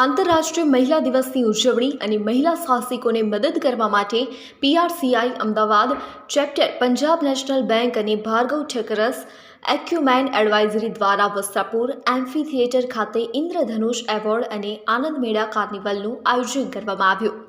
આંતરરાષ્ટ્રીય મહિલા દિવસની ઉજવણી અને મહિલા સાહસિકોને મદદ કરવા માટે PRCI Ahmedabad, chapter Punjab national bank અને ભાર્ગવ ઠક્કરસ એક્યુમેન એડવાઇઝરી દ્વારા વસ્ત્રાપુર એમ્ફી થિયેટર ખાતે ઇન્દ્રધનુષ એવોર્ડ અને આનંદ મેળા કાર્નિવલનું આયોજન કરવામાં આવ્યું.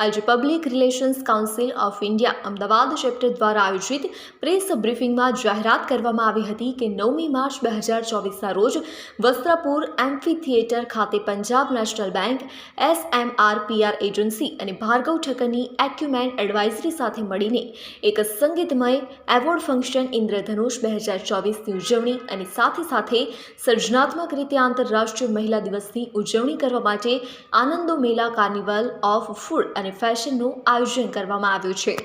આજે public relations council of India Ahmedabad chapter દ્વારા આયોજિત પ્રેસ બ્રીફિંગમાં જાહેરાત કરવામાં આવી હતી કે નવમી માર્ચ બે હજાર ચોવીસના રોજ વસ્ત્રાપુર એમ્ફી થિયેટર ખાતે Punjab national bank SMRPR agency અને ભાર્ગવ ઠક્કરની એક્યુમેન એડવાઇઝરી સાથે મળીને એક સંગીતમય એવોર્ડ ફંક્શન ઇન્દ્રધનુષ બે હજાર ચોવીસની ઉજવણી અને સાથે સાથે સર્જનાત્મક રીતે આંતરરાષ્ટ્રીય મહિલા દિવસની ઉજવણી કરવા માટે આનંદો મેલા કાર્નિવલ ઓફ ફૂડ અને ફેશનનું આયોજન કરવામાં આવ્યું છે.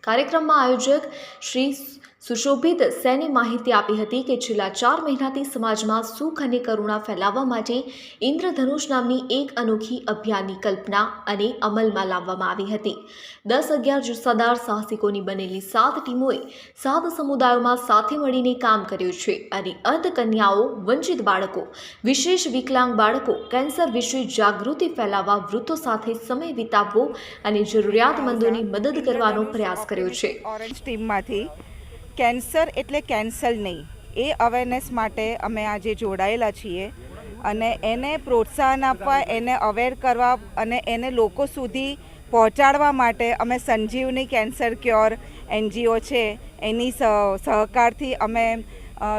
કાર્યક્રમમાં આયોજક શ્રી સુશોભિત સેને માહિતી આપી હતી કે છેલ્લા ચાર મહિનાથી સમાજમાં સુખ અને કરુણા ફેલાવવા માટે ઇન્દ્રધનુષ નામની એક અનોખી અભિયાનની કલ્પના અને અમલમાં લાવવામાં આવી હતી. દસ અગિયાર જુસ્સાદાર સાહસિકોની બનેલી સાત ટીમોએ સાત સમુદાયોમાં સાથે મળીને કામ કર્યું છે અને અંધ કન્યાઓ વંચિત બાળકો, વિશેષ વિકલાંગ બાળકો, કેન્સર વિશે જાગૃતિ ફેલાવવા વૃત્તો સાથે સમય વિતાવવો અને જરૂરિયાતમંદોની મદદ કરવાનો પ્રયાસ કર્યો છે. ઓરેન્જ ટીમમાંથી કેન્સર એટલે કેન્સલ નહીં. એ અવેરનેસ માટે અમે આજે જોડાયેલા છીએ અને એને પ્રોત્સાહન આપવા, એને અવેર કરવા અને એને લોકો સુધી પહોંચાડવા માટે અમે સંજીવની કેન્સર ક્યોર એનજીઓ છે, એની સહ, સહકારથી અમે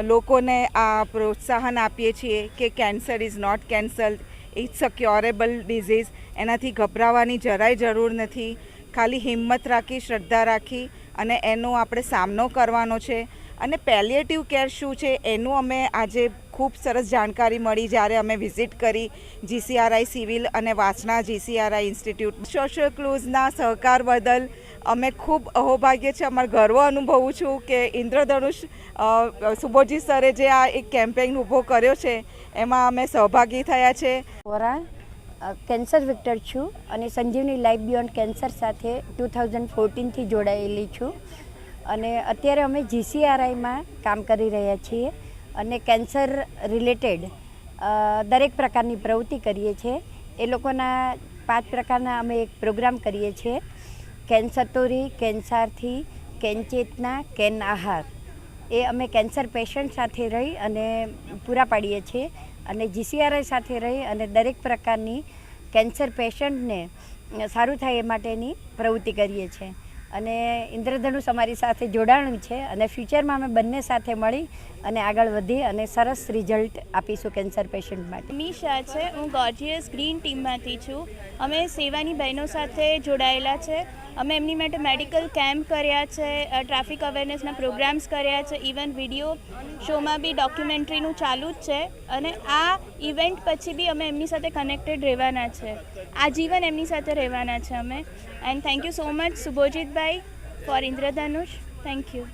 લોકોને આ પ્રોત્સાહન આપીએ છીએ કે cancer is not cancel it's a curable disease. એનાથી ગભરાવાની જરાય જરૂર નથી. ખાલી હિંમત રાખી, શ્રદ્ધા રાખી અને એનો આપણે સામનો કરવાનો છે. અને પેલિએટિવ કેર શું છે એનું અમે આજે ખૂબ સરસ જાણકારી મળી. જ્યારે અમે વિઝિટ કરી જીસીઆરઆઈ સિવિલ અને વાસણા જીસીઆરઆઈ ઇન્સ્ટિટ્યૂટ સોશિયલ ક્લુઝના સહકાર બદલ અમે ખૂબ અહોભાગ્ય છે. અમારે ગર્વ અનુભવું છું કે ઇન્દ્રધનુષ સુબોધજી સરે જે આ એક કેમ્પેઇન ઊભો કર્યો છે એમાં અમે સહભાગી થયા છે. વોરા અ, કેન્સર વિક્ટર છું અને સંજીવની લાઈફ બિયોન્ડ કેન્સર સાથે ટુ થાઉઝન્ડ ફોર્ટીનથી જોડાયેલી છું. અને અત્યારે અમે જીસીઆરઆઈમાં કામ કરી રહ્યા છીએ અને કેન્સર રિલેટેડ દરેક પ્રકારની પ્રવૃત્તિ કરીએ છીએ. એ લોકોના પાંચ પ્રકારના અમે એક પ્રોગ્રામ કરીએ છીએ. કેન્સર તોરી કેન્સરથી કેનચેતના કેન આહાર. એ અમે કેન્સર પેશન્ટ સાથે રહી અને પૂરા પાડીએ છીએ. અને જીસીઆરઆઈ સાથે રહી અને દરેક પ્રકારની કેન્સર પેશન્ટને સારું થાય એ માટેની પ્રવૃત્તિ કરીએ છીએ. અને ઇન્દ્રધનુષ અમારી સાથે જોડાણું છે અને ફ્યુચરમાં અમે બંને સાથે મળી અને આગળ વધી અને સરસ રિઝલ્ટ આપીશું કેન્સર પેશન્ટ માટે. મીશા છે, હું ગોર્જિયસ ગ્રીન ટીમમાંથી છું. અમે સેવાની બહેનો સાથે જોડાયેલા છે. અમે એમની માટે મેડિકલ કેમ્પ કર્યા છે ટ્રાફિક અવેરનેસના પ્રોગ્રામ્સ કર્યા છે. ઇવન વીડિયો શોમાં બી ડોક્યુમેન્ટરીનું ચાલુ જ છે. અને આ ઇવેન્ટ પછી બી અમે એમની સાથે કનેક્ટેડ રહેવાના છે. આજીવન એમની સાથે રહેવાના છે અમે. And thank you so much સુભોજીતભાઈ for Indradhanush thank you